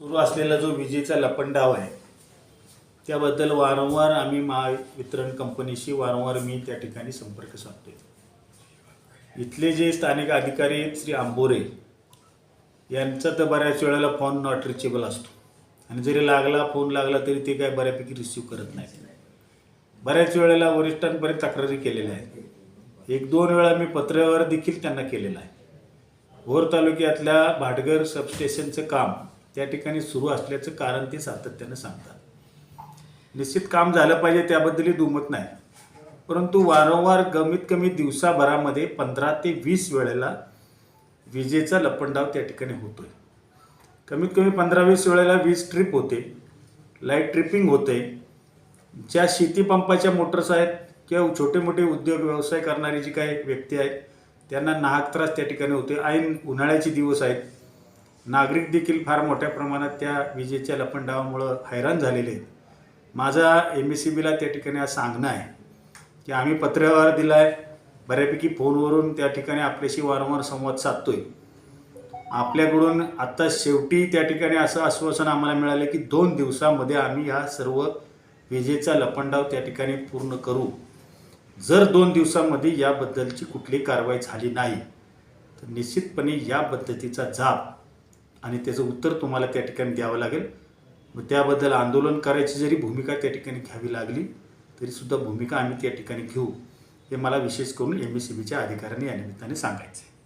सुरू असलेला जो विजेचा लपंडाव आहे त्याबद्दल वारंवार आम्ही महावितरण कंपनीशी वारंवार मी त्या ठिकाणी संपर्क साधतोय. इथले जे स्थानिक अधिकारी आहेत श्री आंबोरे यांचा तर बऱ्याच वेळेला फोन नॉट रिचेबल असतो. आणि जरी लागला फोन लागला तरी ते काय बऱ्यापैकी रिसिव्ह करत नाही बऱ्याच वेळेला वरिष्ठांपर्यंत तक्रारी केलेल्या आहेत. एक दोन वेळा मी पत्रावर देखील त्यांना केलेलं आहे. भोर तालुक्यातल्या भाटगर सबस्टेशनचं काम त्या ठिकाणी सुरू असल्याचं कारण ते सातत्यानं सांगतात. निश्चित काम झालं पाहिजे त्याबद्दलही दुमत नाही. परंतु वारंवार कमीत कमी दिवसाभरामध्ये पंधरा ते वीस वेळेला विजेचा लपंडाव त्या ठिकाणी होतोय. कमीत कमी पंधरा वीस वेळेला वीज ट्रिप होते लाइट ट्रिपिंग होते. ज्या शेतीपंपाच्या मोटर्स आहेत किंवा छोटे मोठे उद्योग व्यवसाय करणारी जी काही व्यक्ती आहेत त्यांना नाहक त्रास त्या ठिकाणी होते ऐन उन्हाळ्याचे दिवस आहेत. नागरिक देखील फार मोठ्या प्रमाणात त्या विजेच्या लपंडावामुळं हैराण झालेले आहेत. माझा एम एस सी बीला त्या ठिकाणी आज सांगणं आहे की आम्ही पत्रव्यवहार दिला आहे बऱ्यापैकी फोनवरून त्या ठिकाणी आपल्याशी वारंवार संवाद साधतो आहे आपल्याकडून आत्ता शेवटी त्या ठिकाणी असं आश्वासन आम्हाला मिळालं की दोन दिवसामध्ये आम्ही हा सर्व विजेचा लपंडाव त्या ठिकाणी पूर्ण करू. जर दोन दिवसामध्ये याबद्दलची कुठली कारवाई झाली नाही तर निश्चितपणे या पद्धतीचा जाब आणि त्याचं उत्तर तुम्हाला त्या ठिकाणी द्यावं लागेल. मग त्याबद्दल आंदोलन करायची जरी भूमिका त्या ठिकाणी घ्यावी लागली तरीसुद्धा भूमिका आम्ही त्या ठिकाणी घेऊ हे मला विशेष करून एम एस सी बीच्या अधिकाऱ्यांनी या निमित्ताने सांगायचं आहे